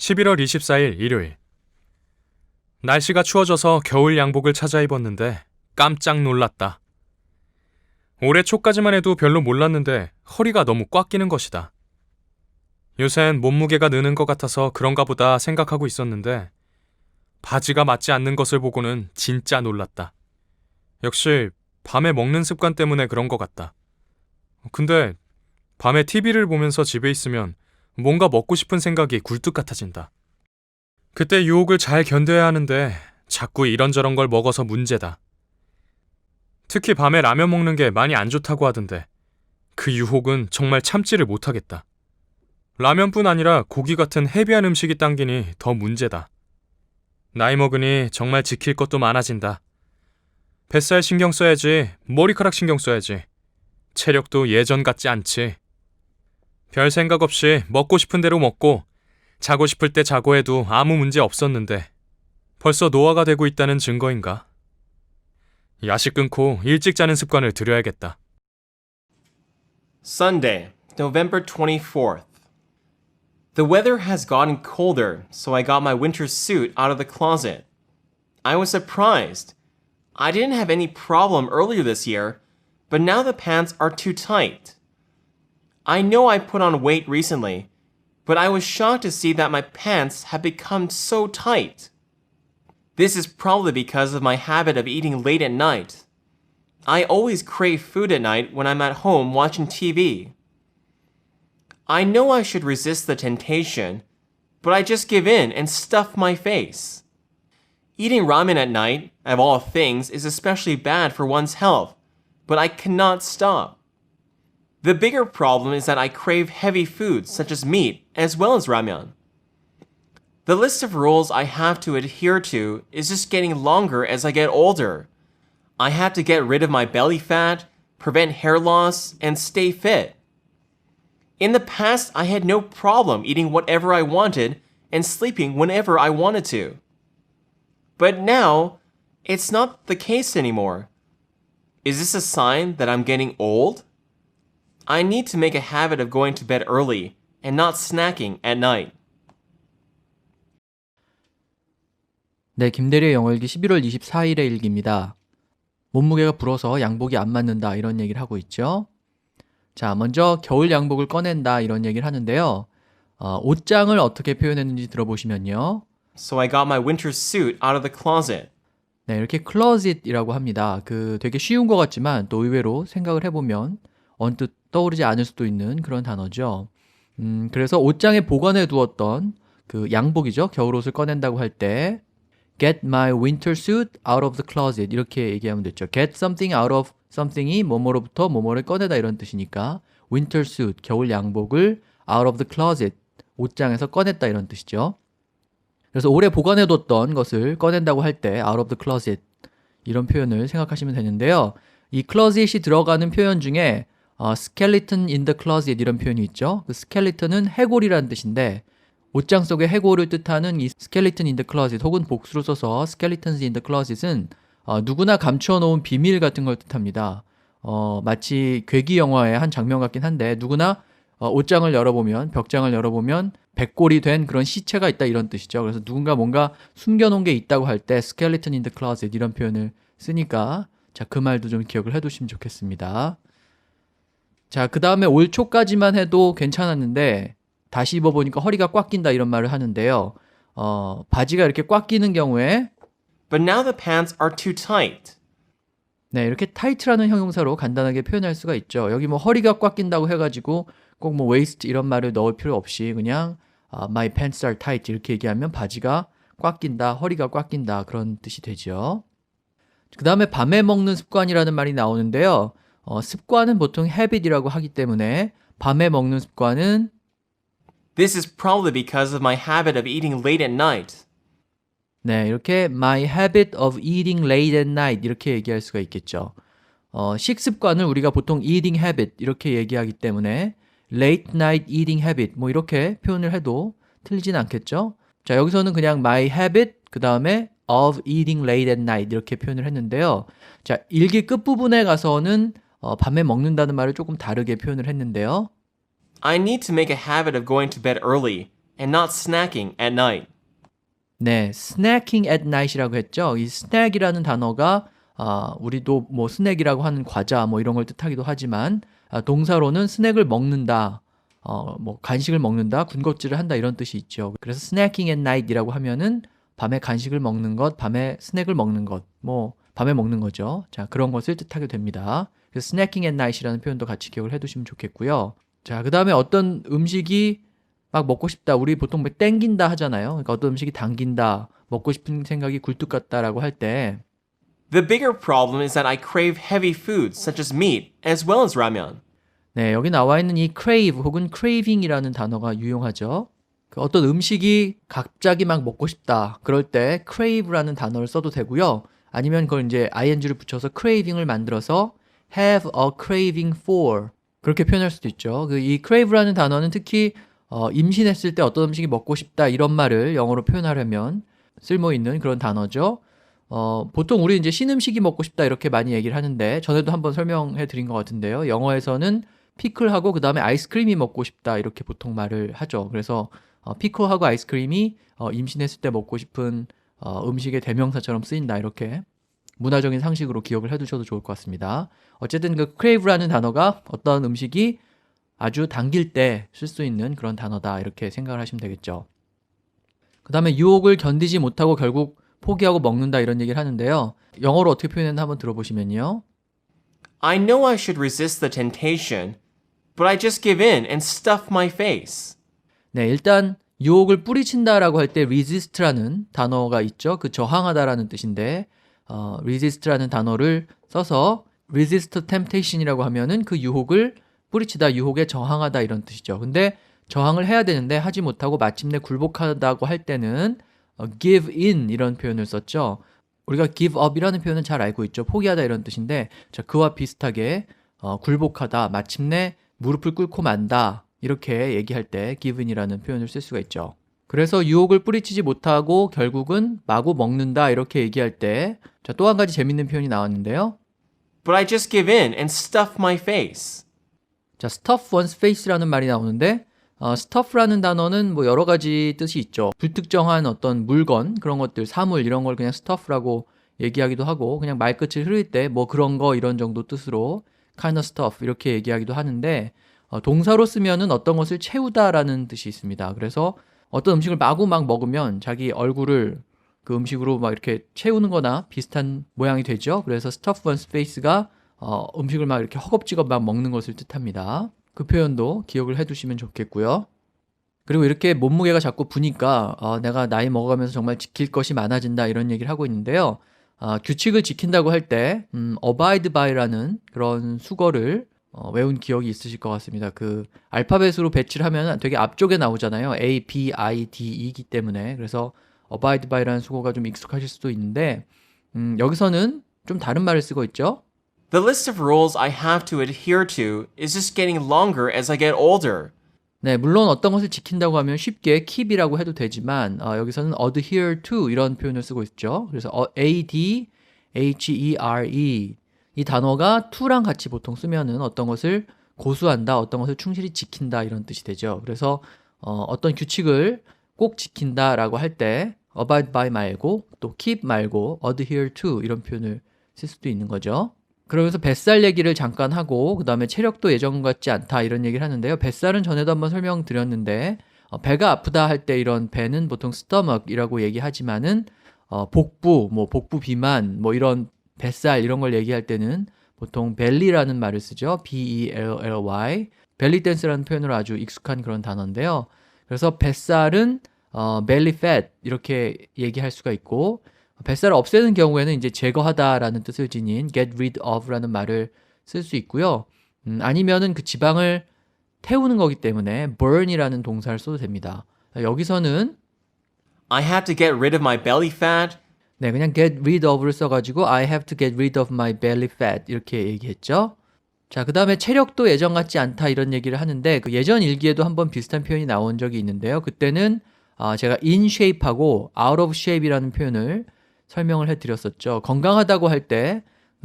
11월 24일 일요일. 날씨가 추워져서 겨울 양복을 찾아 입었는데 깜짝 놀랐다. 올해 초까지만 해도 별로 몰랐는데 허리가 너무 꽉 끼는 것이다. 요샌 몸무게가 느는 것 같아서 그런가 보다 생각하고 있었는데 바지가 맞지 않는 것을 보고는 진짜 놀랐다. 역시 밤에 먹는 습관 때문에 그런 것 같다. 근데 밤에 TV를 보면서 집에 있으면 뭔가 먹고 싶은 생각이 굴뚝 같아진다. 그때 유혹을 잘 견뎌야 하는데 자꾸 이런저런 걸 먹어서 문제다. 특히 밤에 라면 먹는 게 많이 안 좋다고 하던데 그 유혹은 정말 참지를 못하겠다. 라면뿐 아니라 고기 같은 헤비한 음식이 당기니 더 문제다. 나이 먹으니 정말 지킬 것도 많아진다. 뱃살 신경 써야지, 머리카락 신경 써야지. 체력도 예전 같지 않지. 별 생각 없이 먹고 싶은 대로 먹고 자고 싶을 때 자고 해도 아무 문제 없었는데 벌써 노화가 되고 있다는 증거인가? 야식 끊고 일찍 자는 습관을 들여야겠다. Sunday, November 24th. The weather has gotten colder, so I got my winter suit out of the closet. I was surprised. I didn't have any problem earlier this year, but now the pants are too tight. I know I put on weight recently, but I was shocked to see that my pants have become so tight. This is probably because of my habit of eating late at night. I always crave food at night when I'm at home watching TV. I know I should resist the temptation, but I just give in and stuff my face. Eating ramen at night, of all things, is especially bad for one's health, but I cannot stop. The bigger problem is that I crave heavy foods such as meat as well as ramen. The list of rules I have to adhere to is just getting longer as I get older. I have to get rid of my belly fat, prevent hair loss, and stay fit. In the past, I had no problem eating whatever I wanted and sleeping whenever I wanted to. But now, it's not the case anymore. Is this a sign that I'm getting old? I need to make a habit of going to bed early and not snacking at night. 네, 김대리의 영어일기 11월 24일의 일기입니다. 몸무게가 불어서 양복이 안 맞는다 이런 얘기를 하고 있죠. 자, 먼저 겨울 양복을 꺼낸다 이런 얘기를 하는데요. 어, 옷장을 어떻게 표현했는지 들어보시면요. So I got my winter suit out of the closet. 네, 이렇게 closet이라고 합니다. 그 되게 쉬운 것 같지만 또 의외로 생각을 해보면 언뜻 떠오르지 않을 수도 있는 그런 단어죠. 음, 그래서 옷장에 보관해 두었던 그 양복이죠. 겨울옷을 꺼낸다고 할 때 get my winter suit out of the closet 이렇게 얘기하면 됐죠. get something out of something이 뭐뭐로부터 뭐뭐를 꺼내다 이런 뜻이니까 winter suit 겨울 양복을 out of the closet 옷장에서 꺼냈다 이런 뜻이죠. 그래서 오래 보관해 뒀던 것을 꺼낸다고 할 때 out of the closet 이런 표현을 생각하시면 되는데요. 이 closet이 들어가는 표현 중에 어, skeleton in the closet 이런 표현이 있죠. 그 skeleton은 해골이라는 뜻인데 옷장 속의 해골을 뜻하는 이 skeleton in the closet 혹은 복수로 써서 skeletons in the closet은 어, 누구나 감추어 놓은 비밀 같은 걸 뜻합니다. 어, 마치 괴기 영화의 한 장면 같긴 한데 누구나 어, 옷장을 열어보면 벽장을 열어보면 백골이 된 그런 시체가 있다 이런 뜻이죠. 그래서 누군가 뭔가 숨겨놓은 게 있다고 할 때 skeleton in the closet 이런 표현을 쓰니까 자 그 말도 좀 기억을 해두시면 좋겠습니다. 자, 그 다음에 올 초까지만 해도 괜찮았는데, 다시 입어보니까 허리가 꽉 낀다 이런 말을 하는데요. 어, 바지가 이렇게 꽉 끼는 경우에, But now the pants are too tight. 네, 이렇게 tight라는 형용사로 간단하게 표현할 수가 있죠. 여기 뭐 허리가 꽉 낀다고 해가지고 꼭 뭐 waist 이런 말을 넣을 필요 없이 그냥 아, my pants are tight 이렇게 얘기하면 바지가 꽉 낀다, 허리가 꽉 낀다 그런 뜻이 되죠. 그 다음에 밤에 먹는 습관이라는 말이 나오는데요. 어, 습관은 보통 habit이라고 하기 때문에 밤에 먹는 습관은 This is probably because of my habit of eating late at night. 네, 이렇게 my habit of eating late at night 이렇게 얘기할 수가 있겠죠. 어, 식습관을 우리가 보통 eating habit 이렇게 얘기하기 때문에 late night eating habit 뭐 이렇게 표현을 해도 틀리진 않겠죠. 자, 여기서는 그냥 my habit 그 다음에 of eating late at night 이렇게 표현을 했는데요. 자, 일기 끝부분에 가서는 어, 밤에 먹는다는 말을 조금 다르게 표현을 했는데요. I need to make a habit of going to bed early and not snacking at night. 네, snacking at night이라고 했죠. 이 snack이라는 단어가 아, 우리도 뭐 스낵이라고 하는 과자 뭐 이런 걸 뜻하기도 하지만 아, 동사로는 스낵을 먹는다. 어, 뭐 간식을 먹는다, 군것질을 한다 이런 뜻이 있죠. 그래서 snacking at night이라고 하면은 밤에 간식을 먹는 것, 밤에 스낵을 먹는 것, 뭐 밤에 먹는 거죠. 자, 그런 것을 뜻하게 됩니다. 그래서 snacking at night이라는 표현도 같이 기억을 해두시면 좋겠고요. 자, 그 다음에 어떤 음식이 막 먹고 싶다. 우리 보통 뭐 땡긴다 하잖아요. 그러니까 어떤 음식이 당긴다, 먹고 싶은 생각이 굴뚝 같다라고 할 때, The bigger problem is that I crave heavy foods such as meat as well as ramen. 네, 여기 나와 있는 이 crave 혹은 craving이라는 단어가 유용하죠. 그 어떤 음식이 갑자기 막 먹고 싶다. 그럴 때 crave라는 단어를 써도 되고요. 아니면 그걸 이제 ing를 붙여서 craving을 만들어서 have a craving for 그렇게 표현할 수도 있죠. 그 이 crave라는 단어는 특히 어, 임신했을 때 어떤 음식이 먹고 싶다 이런 말을 영어로 표현하려면 쓸모 있는 그런 단어죠. 어, 보통 우리 이제 신 음식이 먹고 싶다 이렇게 많이 얘기를 하는데 전에도 한번 설명해 드린 것 같은데요. 영어에서는 피클하고 그 다음에 아이스크림이 먹고 싶다 이렇게 보통 말을 하죠. 그래서 어, 피클하고 아이스크림이 어, 임신했을 때 먹고 싶은 어, 음식의 대명사처럼 쓰인다 이렇게 문화적인 상식으로 기억을 해두셔도 좋을 것 같습니다. 어쨌든 그 crave라는 단어가 어떤 음식이 아주 당길 때 쓸 수 있는 그런 단어다 이렇게 생각을 하시면 되겠죠. 그 다음에 유혹을 견디지 못하고 결국 포기하고 먹는다 이런 얘기를 하는데요. 영어로 어떻게 표현했나 한번 들어보시면요. I know I should resist the temptation, but I just give in and stuff my face. 네, 일단 유혹을 뿌리친다라고 할 때 resist라는 단어가 있죠. 그 저항하다라는 뜻인데 어, resist라는 단어를 써서 resist temptation이라고 하면은 그 유혹을 뿌리치다, 유혹에 저항하다 이런 뜻이죠. 근데 저항을 해야 되는데 하지 못하고 마침내 굴복하다고 할 때는 어, give in 이런 표현을 썼죠. 우리가 give up이라는 표현은 잘 알고 있죠. 포기하다 이런 뜻인데 자, 그와 비슷하게 어, 굴복하다, 마침내 무릎을 꿇고 만다 이렇게 얘기할 때 give in이라는 표현을 쓸 수가 있죠. 그래서 유혹을 뿌리치지 못하고 결국은 마구 먹는다 이렇게 얘기할 때 자, 또 한 가지 재밌는 표현이 나왔는데요. But I just give in and stuff my face. 자, stuff one's face라는 말이 나오는데 어, stuff라는 단어는 뭐 여러 가지 뜻이 있죠. 불특정한 어떤 물건, 그런 것들, 사물 이런 걸 그냥 stuff라고 얘기하기도 하고 그냥 말끝을 흐릴 때 뭐 그런 거 이런 정도 뜻으로 kind of stuff 이렇게 얘기하기도 하는데 어, 동사로 쓰면은 어떤 것을 채우다라는 뜻이 있습니다. 그래서 어떤 음식을 마구 막 먹으면 자기 얼굴을 그 음식으로 막 이렇게 채우는 거나 비슷한 모양이 되죠. 그래서 stuff one's face가 어, 음식을 막 이렇게 허겁지겁 막 먹는 것을 뜻합니다. 그 표현도 기억을 해두시면 좋겠고요. 그리고 이렇게 몸무게가 자꾸 부니까 어, 내가 나이 먹어가면서 정말 지킬 것이 많아진다 이런 얘기를 하고 있는데요. 아, 규칙을 지킨다고 할때 음, abide by라는 그런 수거를 어, 외운 기억이 있으실 것 같습니다. 그 알파벳으로 배치를 하면 되게 앞쪽에 나오잖아요. A, B, I, D, E이기 때문에 그래서 abide by라는 수거가 좀 익숙하실 수도 있는데 음, 여기서는 좀 다른 말을 쓰고 있죠. The list of rules I have to adhere to is just getting longer as I get older. 네, 물론 어떤 것을 지킨다고 하면 쉽게 keep이라고 해도 되지만 어, 여기서는 adhere to 이런 표현을 쓰고 있죠. 그래서 어, A D H E R E 이 단어가 to랑 같이 보통 쓰면은 어떤 것을 고수한다, 어떤 것을 충실히 지킨다 이런 뜻이 되죠. 그래서 어, 어떤 규칙을 꼭 지킨다라고 할 때 abide by 말고 또 keep 말고 adhere to 이런 표현을 쓸 수도 있는 거죠. 그러면서 뱃살 얘기를 잠깐 하고 그 다음에 체력도 예전 같지 않다 이런 얘기를 하는데요. 뱃살은 전에도 한번 설명드렸는데 어, 배가 아프다 할 때 이런 배는 보통 stomach이라고 얘기하지만은 어, 복부, 뭐 복부 비만, 뭐 이런 뱃살 이런 걸 얘기할 때는 보통 belly라는 말을 쓰죠. Belly dance라는 표현으로 아주 익숙한 그런 단어인데요. 그래서 뱃살은 어, belly fat 이렇게 얘기할 수가 있고 뱃살을 없애는 경우에는 이제 제거하다라는 뜻을 지닌 get rid of라는 말을 쓸 수 있고요. 음, 아니면은 그 지방을 태우는 거기 때문에 burn이라는 동사를 써도 됩니다. 여기서는 I have to get rid of my belly fat. 네, 그냥 get rid of를 써가지고 I have to get rid of my belly fat 이렇게 얘기했죠. 자, 그 다음에 체력도 예전 같지 않다 이런 얘기를 하는데 그 예전 일기에도 한번 비슷한 표현이 나온 적이 있는데요. 그때는 아, 제가 in shape하고 out of shape이라는 표현을 설명을 해드렸었죠. 건강하다고 할 때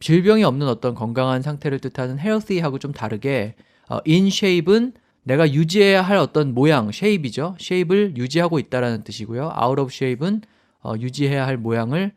질병이 없는 어떤 건강한 상태를 뜻하는 healthy하고 좀 다르게 어, in shape은 내가 유지해야 할 어떤 모양, shape이죠. shape을 유지하고 있다라는 뜻이고요. out of shape은 어, 유지해야 할 모양을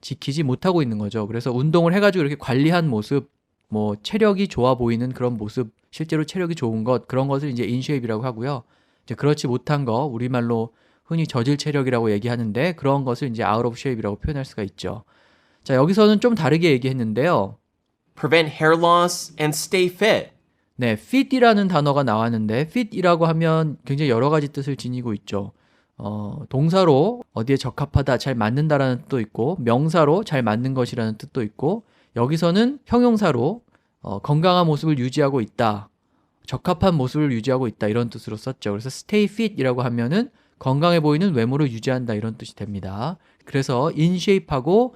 지키지 못하고 있는 거죠. 그래서 운동을 해가지고 이렇게 관리한 모습, 뭐 체력이 좋아 보이는 그런 모습, 실제로 체력이 좋은 것 그런 것을 이제 shape이라고 하고요. 이제 그렇지 못한 거 우리말로 흔히 저질 체력이라고 얘기하는데 그런 것을 이제 out of shape이라고 표현할 수가 있죠. 자 여기서는 좀 다르게 얘기했는데요. prevent hair loss, and stay fit. 네, fit이라는 단어가 나왔는데 fit이라고 하면 굉장히 여러 가지 뜻을 지니고 있죠. 어, 동사로 어디에 적합하다, 잘 맞는다라는 뜻도 있고 명사로 잘 맞는 것이라는 뜻도 있고 여기서는 형용사로 어, 건강한 모습을 유지하고 있다. 적합한 모습을 유지하고 있다 이런 뜻으로 썼죠. 그래서 stay fit이라고 하면은 건강해 보이는 외모를 유지한다 이런 뜻이 됩니다. 그래서 in shape하고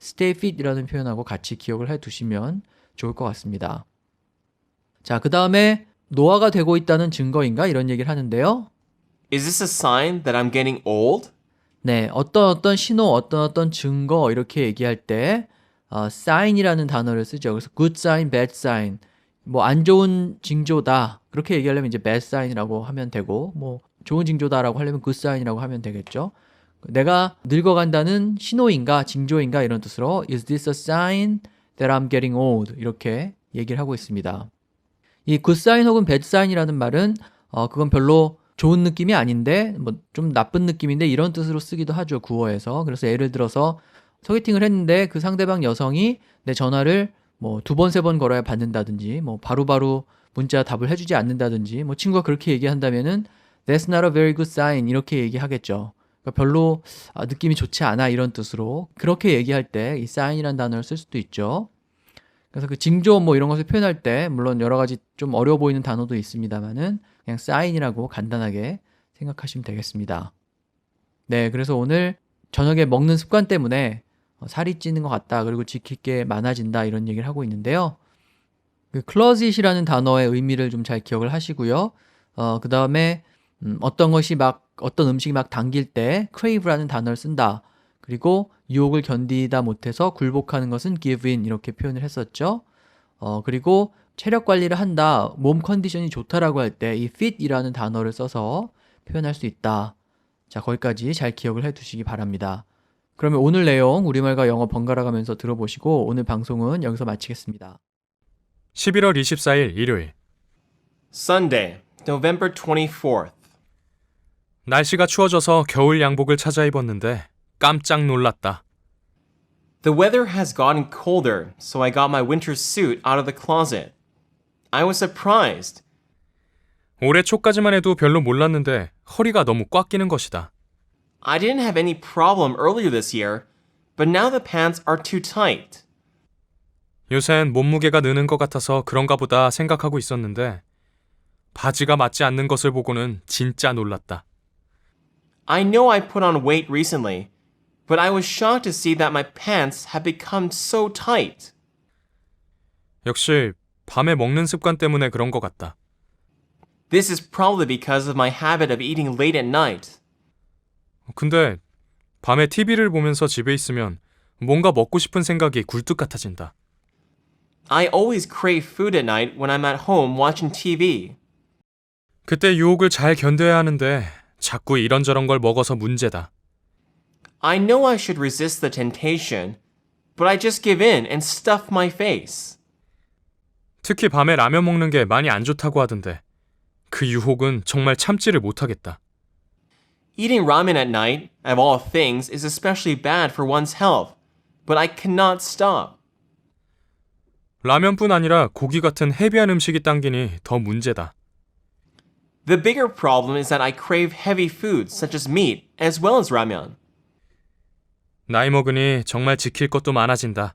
stay fit이라는 표현하고 같이 기억을 해 두시면 좋을 것 같습니다. 자, 그 다음에 노화가 되고 있다는 증거인가 이런 얘기를 하는데요. Is this a sign that I'm getting old? 네, 어떤 어떤 신호, 어떤 어떤 증거 이렇게 얘기할 때 어, sign이라는 단어를 쓰죠. 그래서 good sign, bad sign, 뭐 안 좋은 징조다 그렇게 얘기하려면 이제 bad sign이라고 하면 되고 뭐 좋은 징조다라고 하려면 good sign이라고 하면 되겠죠. 내가 늙어간다는 신호인가 징조인가 이런 뜻으로 is this a sign that I'm getting old 이렇게 얘기를 하고 있습니다. 이 good sign 혹은 bad sign이라는 말은 어 그건 별로 좋은 느낌이 아닌데 뭐 좀 나쁜 느낌인데 이런 뜻으로 쓰기도 하죠 구어에서 그래서 예를 들어서 소개팅을 했는데 그 상대방 여성이 내 전화를 뭐 두 번 세번 걸어야 받는다든지 뭐 바로 바로 문자 답을 해주지 않는다든지 뭐 친구가 그렇게 얘기한다면은 that's not a very good sign 이렇게 얘기하겠죠. 그러니까 별로 아, 느낌이 좋지 않아 이런 뜻으로 그렇게 얘기할 때 이 sign이라는 단어를 쓸 수도 있죠. 그래서 그 징조 뭐 이런 것을 표현할 때 물론 여러 가지 좀 어려워 보이는 단어도 있습니다만은 그냥 sign이라고 간단하게 생각하시면 되겠습니다. 네, 그래서 오늘 저녁에 먹는 습관 때문에 어, 살이 찌는 것 같다. 그리고 지킬 게 많아진다. 이런 얘기를 하고 있는데요. 그 closet이라는 단어의 의미를 좀 잘 기억을 하시고요. 어, 그 다음에 음, 어떤 것이 막 어떤 음식이 막 당길 때 crave라는 단어를 쓴다. 그리고 유혹을 견디다 못해서 굴복하는 것은 give in 이렇게 표현을 했었죠. 어, 그리고 체력 관리를 한다. 몸 컨디션이 좋다라고 할 때 이 fit이라는 단어를 써서 표현할 수 있다. 자, 거기까지 잘 기억을 해 두시기 바랍니다. 그러면 오늘 내용 우리말과 영어 번갈아 가면서 들어보시고 오늘 방송은 여기서 마치겠습니다. 11월 24일 일요일. Sunday, November 24th. 날씨가 추워져서 겨울 양복을 찾아 입었는데 깜짝 놀랐다. The weather has gotten colder, so I got my winter suit out of the closet. I was surprised. 올해 초까지만 해도 별로 몰랐는데 허리가 너무 꽉 끼는 것이다. I didn't have any problem earlier this year, but now the pants are too tight. 요샌 몸무게가 느는 것 같아서 그런가 보다 생각하고 있었는데 바지가 맞지 않는 것을 보고는 진짜 놀랐다. I know I put on weight recently, but I was shocked to see that my pants had become so tight. 역시 밤에 먹는 습관 때문에 그런 것 같다. This is probably because of my habit of eating late at night. 근데 밤에 TV를 보면서 집에 있으면 뭔가 먹고 싶은 생각이 굴뚝 같아진다. I always crave food at night when I'm at home watching TV. 그때 유혹을 잘 견뎌야 하는데 자꾸 이런저런 걸 먹어서 문제다. I know I should resist the temptation, but I just give in and stuff my face. 특히 밤에 라면 먹는 게 많이 안 좋다고 하던데 그 유혹은 정말 참지를 못하겠다. Eating ramen at night, of all things, is especially bad for one's health, but I cannot stop. 라면뿐 아니라 고기 같은 헤비한 음식이 당기니 더 문제다. The bigger problem is that I crave heavy foods such as meat as well as ramen. 나이 먹으니 정말 지킬 것도 많아진다.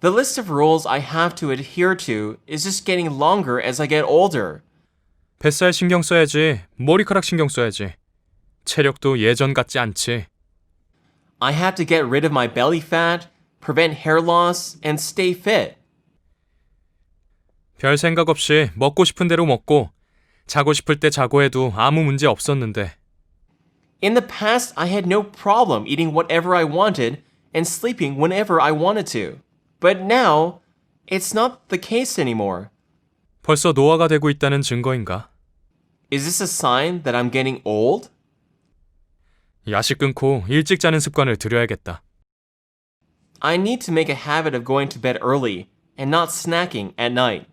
The list of rules I have to adhere to is just getting longer as I get older. 뱃살 신경 써야지, 머리카락 신경 써야지. 체력도 예전 같지 않지. I have to get rid of my belly fat, prevent hair loss, and stay fit. 별 생각 없이 먹고 싶은 대로 먹고 자고 싶을 때 자고 해도 아무 문제 없었는데 In the past, I had no problem eating whatever I wanted and sleeping whenever I wanted to. But now, it's not the case anymore. 벌써 노화가 되고 있다는 증거인가? Is this a sign that I'm getting old? 야식 끊고 일찍 자는 습관을 들여야겠다. I need to make a habit of going to bed early and not snacking at night.